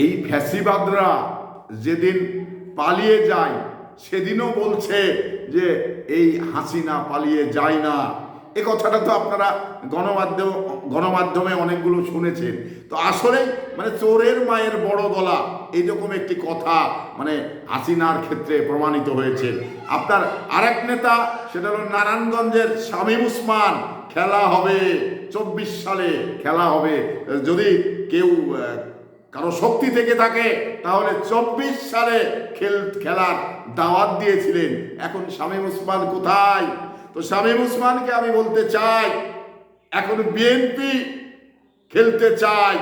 এই ফ্যাসিবাদরা যেদিন পালিয়ে যায়, সেদিনও বলছে যে এই হাসিনা পালিয়ে যায় না। এ কথাটা তো আপনারা গণমাধ্যম, গণমাধ্যমে অনেকগুলো শুনেছেন। তো আসলে মানে চোরের মায়ের বড় গলা, এইরকম একটি কথা মানে হাসিনার ক্ষেত্রে প্রমাণিত হয়েছে। আপনার আরেক নেতা, সেটা হলো নারায়ণগঞ্জের শামীম উসমান, খেলা হবে, চব্বিশ সালে খেলা হবে। যদি কেউ কারও শক্তি থেকে থাকে, তাহলে চব্বিশ সালে খেল, খেলার দাওয়াত দিয়েছিলেন। এখন শামীম উসমান কোথায়? তো শামীম উসমানকে আমি বলতে চাই, এখন বিএনপি খেলতে চাই,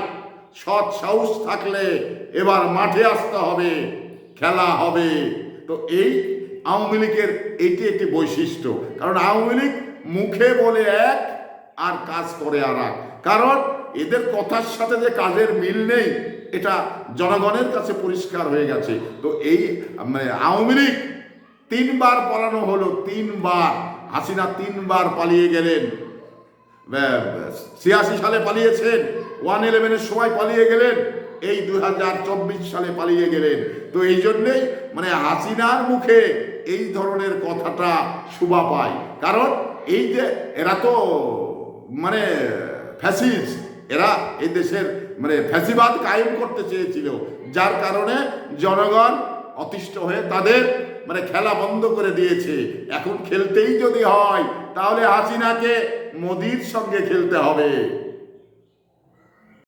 সৎ সাহস থাকলে এবার মাঠে আসতে হবে, খেলা হবে। তো এই আওয়ামী লীগের এইটি একটি বৈশিষ্ট্য, কারণ আওয়ামী লীগ মুখে বলে এক, আর কাজ করে আর কারণ এদের কথার সাথে যে কাজের মিল নেই এটা জনগণের কাছে পরিষ্কার হয়ে গেছে। তো এই মানে আওয়ামী লীগ তিনবার পালানো হলো, তিনবার। হাসিনা তিনবার পালিয়ে গেলেন। ছিয়াশি সালে পালিয়েছেন, ওয়ান ইলেভেনের সময় পালিয়ে গেলেন, এই দু হাজার চব্বিশ সালে পালিয়ে গেলেন। তো এই জন্যেই মানে হাসিনার মুখে এই ধরনের কথাটা শোভা পায়। কারণ এই যে, এরা তো মানে ফ্যাসিস এরা এই দেশের মানে ফ্যাসিবাদ কায়েম করতে চেয়েছিল যার কারণে জনগণ অতিষ্ঠ হয়ে তাদের মানে খেলা বন্ধ করে দিয়েছে। এখন খেলতেই যদি হয়, তাহলে হাসিনাকে মোদির সঙ্গে খেলতে হবে।